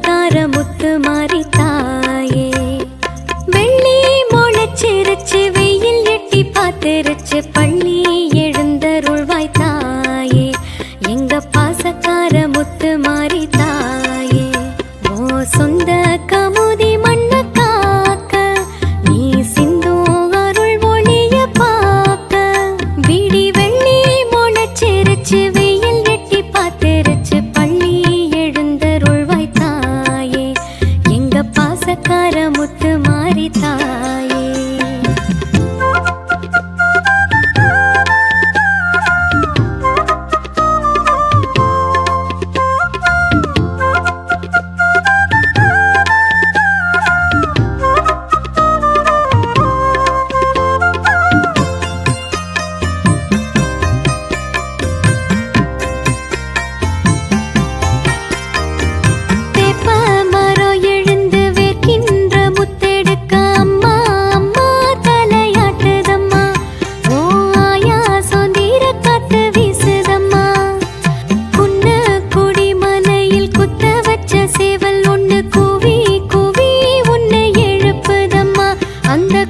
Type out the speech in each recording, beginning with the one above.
தார முத்து மாறி தாயே. வெள்ளி முளைச்சிருச்சு வெயில் எட்டி பார்த்துருச்சு பள்ளி எழுந்தருள்வாய் தாயே. எங்க பாசக்கார முத்து மாறி தாயே. ஓ சொந்த கமுதி மண்ண காக்க நீ சிந்து அருள் ஒளிய பார்க்க. விடி வெள்ளி முளைச்சிருச்சு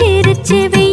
சிரிச்சு வை